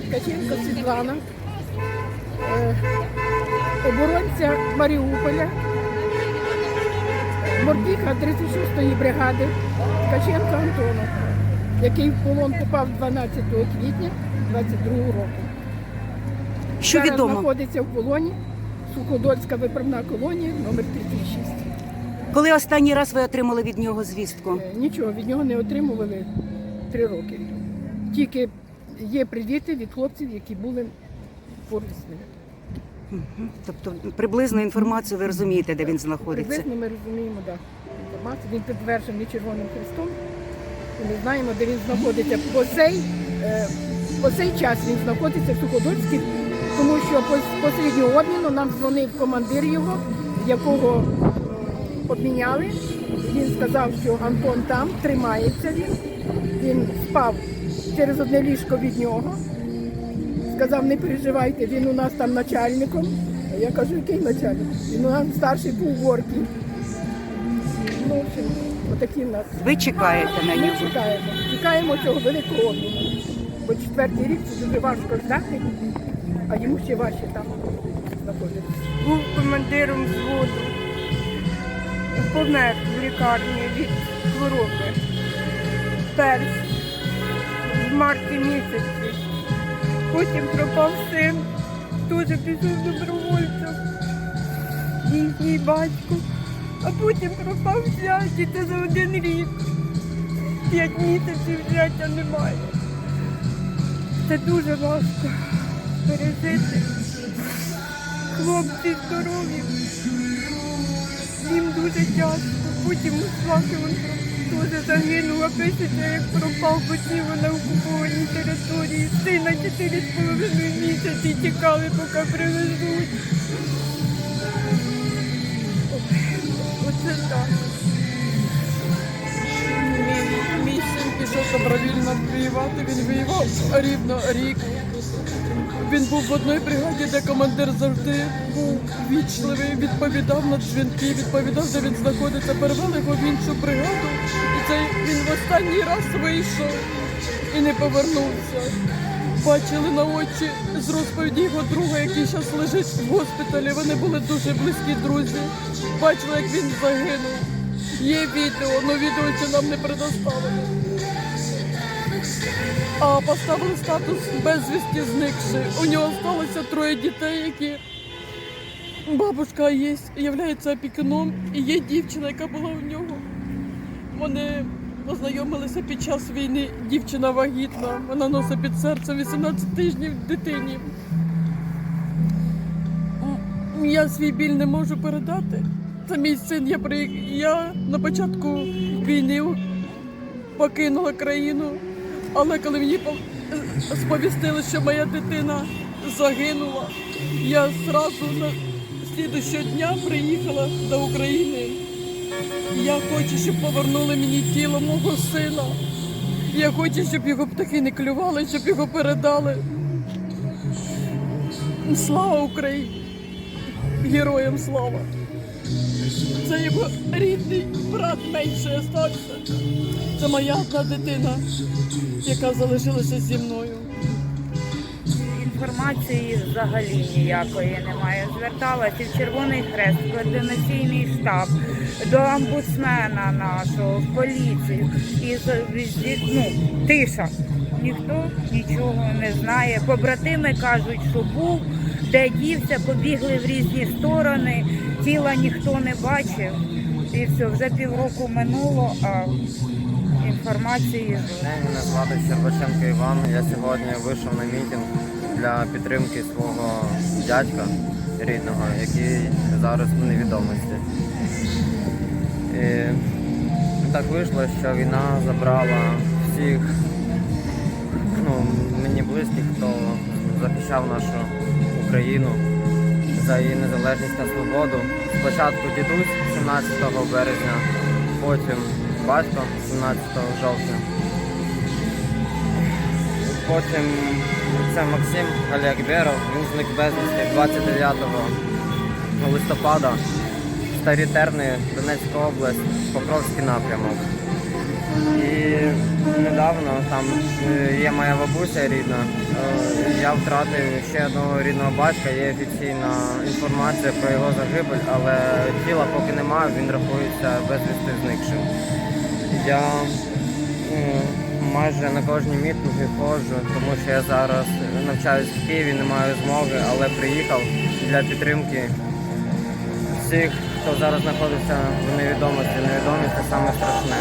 прізвище Ткаченко Світлана, е, оборонця Маріуполя, морпіха 36-ї бригади Ткаченко Антона, який в полон попав 12 квітня 22 року. Що Зараз відомо? знаходиться в полоні Суходольська виправна колонія номер 36. Коли останній раз ви отримали від нього звістку? Е, Нічого від нього не отримували три роки. Тільки є привіти від хлопців, які були поруч з ним. Тобто приблизну інформацію ви розумієте, де він знаходиться? Приблизно ми розуміємо, да, інформацію. Він підтверджений Червоним Христом. І ми знаємо, де він знаходиться. По цей, е, по цей час він знаходиться в Суходольській, тому що пос- посереднього обміну нам дзвонив командир його, якого е, обміняли. Він сказав, що Антон там, тримається він. Він спав через одне ліжко від нього. Сказав, не переживайте, він у нас там начальником. А я кажу, який начальник? Він у нас старший був в Оркі. Ну, в общем, отакі в нас. Ви чекаєте на Ми нього? чекаємо. Чекаємо цього великого обміну. Бо четвертий рік це дуже важко ждати, а йому ще важче там знаходитися. був командиром взводу. Помер в лікарні від хвороби. Перший в марті місяці. Потім пропав син, теж пішов добровольцем. Їхній батько. А потім пропав зять, це за один рік. П'ять місяців зятя немає. Це дуже важко пережити. Хлопці здорові. Їм дуже тяжко. Потім у свахи він теж загинув, а пишеться, як пропав, ті на окупованій території. Сина чотири з половиною місяці тікали, поки привезуть. Оце так. Мій, мій пішов добровільно воювати, він воював рівно рік. Він був в одній бригаді, де командир завжди був вічливий, відповідав на дзвінки, відповідав, де він знаходиться. Перевели його в іншу бригаду. І цей він в останній раз вийшов і не повернувся. Бачили на очі з розповіді його друга, який зараз лежить в госпіталі. Вони були дуже близькі друзі. Бачили, як він загинув. Є відео, але відео ще нам не предоставили. А поставили статус безвісті зникши. У нього залишилося троє дітей, які бабушка є, являється опікуном, і є дівчина, яка була у нього. Вони познайомилися під час війни. Дівчина вагітна, вона носить під серцем 18 тижнів дитині. Я свій біль не можу передати. Це мій син. Я, при... я на початку війни покинула країну, але коли мені сповістили, що моя дитина загинула, я зразу на слідущого дня приїхала до України. Я хочу, щоб повернули мені тіло мого сина. Я хочу, щоб його птахи не клювали, щоб його передали. Слава Україні! Героям слава! Це його рідний брат менше остався. Це моя одна дитина, яка залишилася зі мною. Інформації взагалі ніякої немає. Зверталася в Червоний Хрест, в координаційний штаб, до омбудсмена нашого, в поліцію. І ну, тиша. Ніхто нічого не знає. Побратими кажуть, що був, де дівся, побігли в різні сторони, тіла ніхто не бачив. І все, вже півроку минуло, а інформації. Мене звати Щербаченко Іван. Я сьогодні вийшов на мітинг для підтримки свого дядька рідного, який зараз у невідомості. І так вийшло, що війна забрала всіх ну, мені близьких, хто захищав нашу Україну за її незалежність та свободу. Спочатку дідусь 17 березня, потім батько 17 жовтня. Потім це Максим Аліакберов, він зник безвісти 29 листопада, Старі Терни, Донецька область, Покровський напрямок. І недавно. Там е, є моя бабуся рідна. Е, Я втратив ще одного рідного батька. Є офіційна інформація про його загибель, але тіла поки немає, він рахується безвісти зникшим. Я майже на кожні мітинги ходжу, тому що я зараз навчаюсь в Києві, не маю змоги, але приїхав для підтримки всіх, хто зараз знаходиться в невідомості. Невідомість це саме страшне.